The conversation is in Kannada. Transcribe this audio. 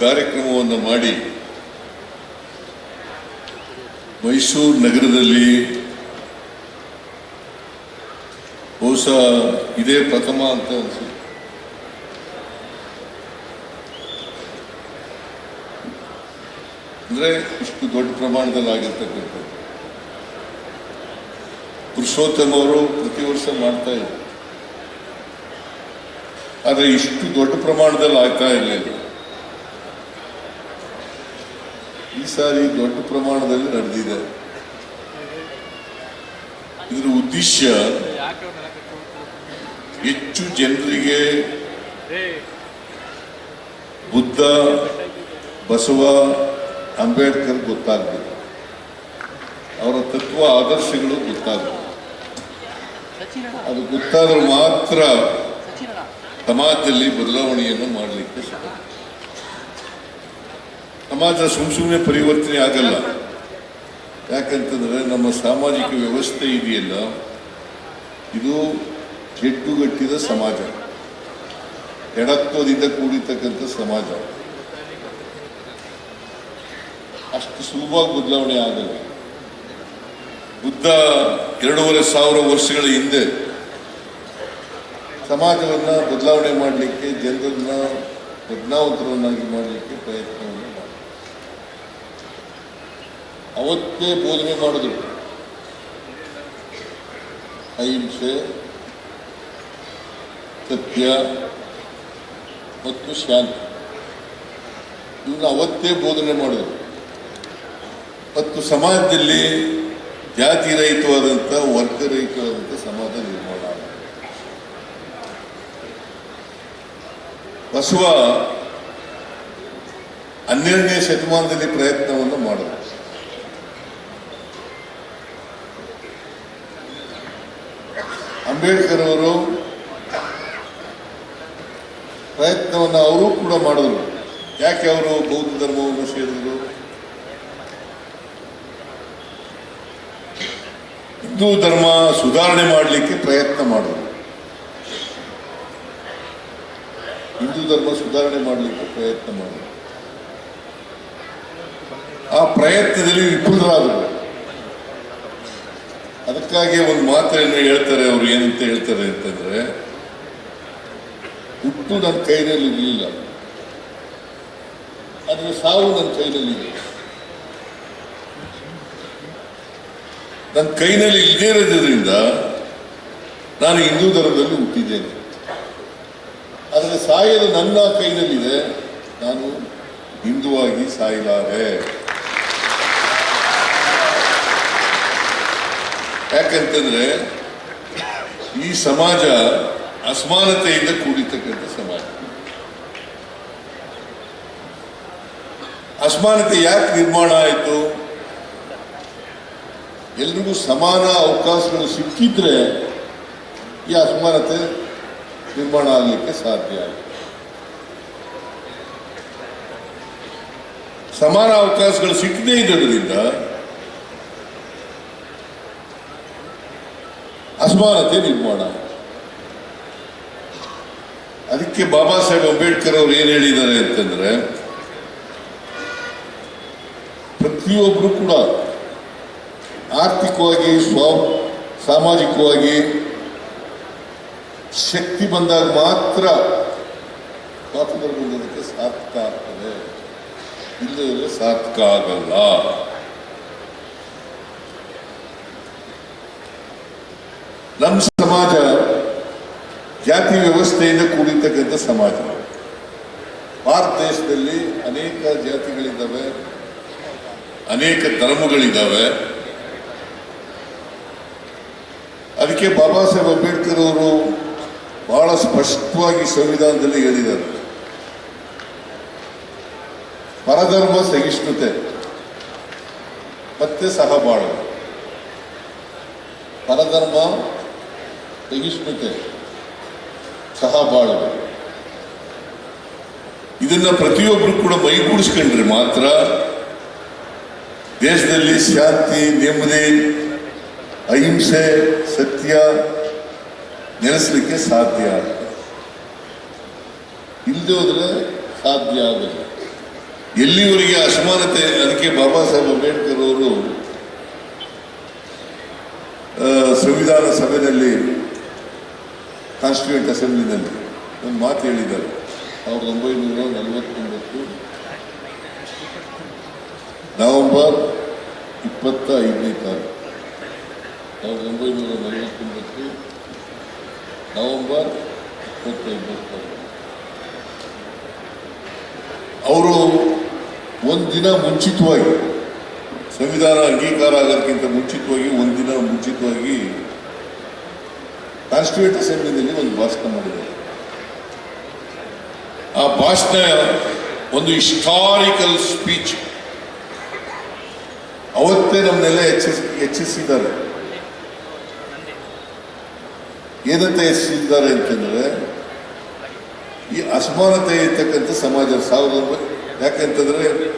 ಕಾರ್ಯಕ್ರಮವನ್ನು ಮಾಡಿ ಮೈಸೂರು ನಗರದಲ್ಲಿ ಬಹುಶಃ ಇದೇ ಪ್ರಥಮ ಅಂತ ಅನ್ಸುತ್ತೆ. ಅಂದರೆ ಇಷ್ಟು ದೊಡ್ಡ ಪ್ರಮಾಣದಲ್ಲಿ ಆಗಿರ್ತಕ್ಕಂಥದ್ದು. ಪುರುಷೋತ್ತಮ ಅವರು ಪ್ರತಿ ವರ್ಷ ಮಾಡ್ತಾ ಇದ್ರು. ಆದರೆ ಇಷ್ಟು ದೊಡ್ಡ ಪ್ರಮಾಣದಲ್ಲಿ ಆಗ್ತಾ ಇರಲಿಲ್ಲ ಈ ಸಾರಿ ದೊಡ್ಡ ಪ್ರಮಾಣದಲ್ಲಿ ನಡೆದಿದೆ. ಇದರ ಉದ್ದೇಶ ಹೆಚ್ಚು ಜನರಿಗೆ ಬುದ್ಧ, ಬಸವ, ಅಂಬೇಡ್ಕರ್ ಗೊತ್ತಾಗಬೇಕು. ಅವರ ತತ್ವ, ಆದರ್ಶಗಳು ಗೊತ್ತಾಗಬೇಕು. ಅದು ಗೊತ್ತಾದ್ರೆ ಮಾತ್ರ ಸಮಾಜದಲ್ಲಿ ಬದಲಾವಣೆಯನ್ನು ಮಾಡಲಿಕ್ಕೆ ಸಾಧ್ಯ ಸಮಾಜ ಸುಮ್ ಸುಮ್ಮನೆ ಪರಿವರ್ತನೆ ಆಗಲ್ಲ. ಯಾಕಂತಂದ್ರೆ ನಮ್ಮ ಸಾಮಾಜಿಕ ವ್ಯವಸ್ಥೆ ಇದೆಯಲ್ಲ, ಇದು ಕೆಟ್ಟುಗಟ್ಟಿದ ಸಮಾಜ. ಎಡತ್ವದಿಂದ ಕೂಡಿರ್ತಕ್ಕಂಥ ಸಮಾಜ. ಅಷ್ಟು ಸುಲಭವಾಗಿ ಬದಲಾವಣೆ ಆಗಲ್ಲ. ಬುದ್ಧ ಎರಡೂವರೆ ಸಾವಿರ ವರ್ಷಗಳ ಹಿಂದೆ ಸಮಾಜವನ್ನ ಬದಲಾವಣೆ ಮಾಡಲಿಕ್ಕೆ, ಜನರನ್ನ ಪ್ರಜ್ಞಾವಂತರನ್ನಾಗಿ ಮಾಡಲಿಕ್ಕೆ ಮಾಡಿದ ಅವತ್ತೇ ಬೋಧನೆ ಮಾಡಿದ್ರು ಅಹಿಂಸೆ, ಸತ್ಯ ಮತ್ತು ಶಾಂತಿ. ಇವನ್ನ ಅವತ್ತೇ ಬೋಧನೆ ಮಾಡಿದ್ರು ಮತ್ತು ಸಮಾಜದಲ್ಲಿ ಜಾತಿ ರಹಿತವಾದಂಥ ವರ್ಗ ರಹಿತವಾದಂಥ ಸಮಾಜ ನಿರ್ಮಾಣ ಬಸವ ಹನ್ನೆರಡನೇ ಶತಮಾನದಲ್ಲಿ ಪ್ರಯತ್ನವನ್ನು ಮಾಡಿದ್ರು ಅಂಬೇಡ್ಕರ್ ಅವರು ಪ್ರಯತ್ನವನ್ನು ಅವರು ಕೂಡ ಮಾಡಿದ್ರು. ಯಾಕೆ ಅವರು ಬೌದ್ಧ ಧರ್ಮವನ್ನು ಸೇರಿದ್ರು? ಹಿಂದೂ ಧರ್ಮ ಸುಧಾರಣೆ ಮಾಡಲಿಕ್ಕೆ ಪ್ರಯತ್ನ ಮಾಡಿದ್ರು. ಹಿಂದೂ ಧರ್ಮ ಸುಧಾರಣೆ ಮಾಡಲಿಕ್ಕೆ ಪ್ರಯತ್ನ ಮಾಡಿದ್ರು. ಆ ಪ್ರಯತ್ನದಲ್ಲಿ ವಿಫಲರಾದರು. ಅದಕ್ಕಾಗಿ ಒಂದು ಮಾತನ್ನು ಹೇಳ್ತಾರೆ ಅವರು ಏನಂತ ಹೇಳ್ತಾರೆ ಅಂತಂದ್ರೆ, ಹುಟ್ಟು ನನ್ನ ಕೈನಲ್ಲಿ ಇರಲಿಲ್ಲ ಆದರೆ ಸಾವು ನನ್ನ ಕೈನಲ್ಲಿದೆ ನನ್ನ ಕೈನಲ್ಲಿ ಇಲ್ಲದೇ ಇರೋದ್ರಿಂದ ನಾನು ಹಿಂದೂ ಧರ್ಮದಲ್ಲಿ ಹುಟ್ಟಿದ್ದೇನೆ. ಆದರೆ ಸಾಯಲು ನನ್ನ ಕೈನಲ್ಲಿದೆ, ನಾನು ಹಿಂದುವಾಗಿ ಸಾಯಲಾರೆ. ಯಾಕಂತಂದ್ರೆ ಈ ಸಮಾಜ ಅಸಮಾನತೆಯಿಂದ ಕೂಡಿರ್ತಕ್ಕಂಥ ಸಮಾಜ. ಅಸಮಾನತೆ ಯಾಕೆ ನಿರ್ಮಾಣ ಆಯಿತು? ಎಲ್ರಿಗೂ ಸಮಾನ ಅವಕಾಶಗಳು ಸಿಕ್ಕಿದ್ರೆ ಈ ಅಸಮಾನತೆ ನಿರ್ಮಾಣ ಆಗಲಿಕ್ಕೆ ಸಾಧ್ಯ ಆಯಿತು. ಸಮಾನ ಅವಕಾಶಗಳು ಸಿಕ್ಕದೇ ಇದ್ದರಿಂದ ಅಸಮಾನತೆ ನಿರ್ಮಾಣ. ಅದಕ್ಕೆ ಬಾಬಾ ಸಾಹೇಬ್ ಅಂಬೇಡ್ಕರ್ ಅವರು ಏನು ಹೇಳಿದ್ದಾರೆ ಅಂತಂದ್ರೆ ಪ್ರತಿಯೊಬ್ಬರು ಕೂಡ ಆರ್ಥಿಕವಾಗಿ, ಸ್ವ, ಸಾಮಾಜಿಕವಾಗಿ ಶಕ್ತಿ ಬಂದಾಗ ಮಾತ್ರ ಸ್ವಾತಂತ್ರ್ಯ ಬಂದೋದಕ್ಕೆ ಸಾರ್ಥಕ ಆಗ್ತದೆ ಇಲ್ಲದ್ರೆ ಸಾರ್ಥಕ ಆಗಲ್ಲ ನಮ್ಮ ಸಮಾಜ ಜಾತಿ ವ್ಯವಸ್ಥೆಯಿಂದ ಕೂಡಿರ್ತಕ್ಕಂಥ ಸಮಾಜ. ಭಾರತ ದೇಶದಲ್ಲಿ ಅನೇಕ ಜಾತಿಗಳಿದ್ದಾವೆ, ಅನೇಕ ಧರ್ಮಗಳಿದ್ದಾವೆ. ಅದಕ್ಕೆ ಬಾಬಾ ಸಾಹೇಬ್ ಅಂಬೇಡ್ಕರ್ ಅವರು ಬಹಳ ಸ್ಪಷ್ಟವಾಗಿ ಸಂವಿಧಾನದಲ್ಲಿ ಹೇಳಿದ್ದಾರೆ. ಪರಧರ್ಮ ಸಹಿಷ್ಣುತೆ, ಮತ್ತೆ ಸಹಬಾಳು ಪರಧರ್ಮ ಸಹಿಷ್ಣುತೆ ಸಹಬಾಳು ಇದನ್ನ ಪ್ರತಿಯೊಬ್ಬರು ಕೂಡ ಮೈಗೂಡಿಸ್ಕೊಂಡ್ರೆ ಮಾತ್ರ ದೇಶದಲ್ಲಿ ಶಾಂತಿ, ನೆಮ್ಮದಿ, ಅಹಿಂಸೆ, ಸತ್ಯ ನೆಲೆಸಲಿಕ್ಕೆ ಸಾಧ್ಯ ಆಗುತ್ತೆ ಇಲ್ಲದೆ ಹೋದ್ರೆ ಸಾಧ್ಯ ಆಗಲ್ಲ. ಎಲ್ಲಿವರೆಗೆ ಅಸಮಾನತೆ, ಅದಕ್ಕೆ ಬಾಬಾ ಸಾಹೇಬ್ ಅಂಬೇಡ್ಕರ್ ಅವರು ಸಂವಿಧಾನ ಸಭೆಯಲ್ಲಿ ಕಾನ್ಸ್ಟಿಟ್ಯೂಂಟ್ ಅಸೆಂಬ್ಲಿನಲ್ಲಿ ಒಂದು ಮಾತು ಹೇಳಿದ್ದಾರೆ. ಸಾವಿರದ ಒಂಬೈನೂರ ನಲವತ್ತೊಂಬತ್ತು ನವೆಂಬರ್ ಇಪ್ಪತ್ತ ಐದನೇ ತಾರೀಕು. ಸಾವಿರದ ಒಂಬೈನೂರ ನಲವತ್ತೊಂಬತ್ತು ನವೆಂಬರ್ ಇಪ್ಪತ್ತೈದನೇ ತಾರೀಕು. ಅವರು ಒಂದಿನ ಮುಂಚಿತವಾಗಿ ಸಂವಿಧಾನ ಅಂಗೀಕಾರ ಆಗೋದಕ್ಕಿಂತ ಮುಂಚಿತವಾಗಿ ಒಂದಿನ ಮುಂಚಿತವಾಗಿ ಕಾನ್ಸ್ಟಿಟ್ಯೂಂಟ್ ಅಸೆಂಬ್ಲಿನಲ್ಲಿ ಒಂದು ಭಾಷಣ ಮಾಡಿದೆ ಆ ಭಾಷಣ ಒಂದು ಹಿಸ್ಟಾರಿಕಲ್ ಸ್ಪೀಚ್ ಅವತ್ತೇ ನಮ್ಮನ್ನೆಲ್ಲ ಎಚ್ಚರಿಸ್ ಹೆಚ್ಚಿಸಿದ್ದಾರೆ. ಏನಂತ ಹೆಚ್ಚಿಸಿದ್ದಾರೆ ಅಂತಂದ್ರೆ, ಈ ಅಸಮಾನತೆ ಇರ್ತಕ್ಕಂಥ ಸಮಾಜ ಸಾವಿರದ ಯಾಕಂತಂದ್ರೆ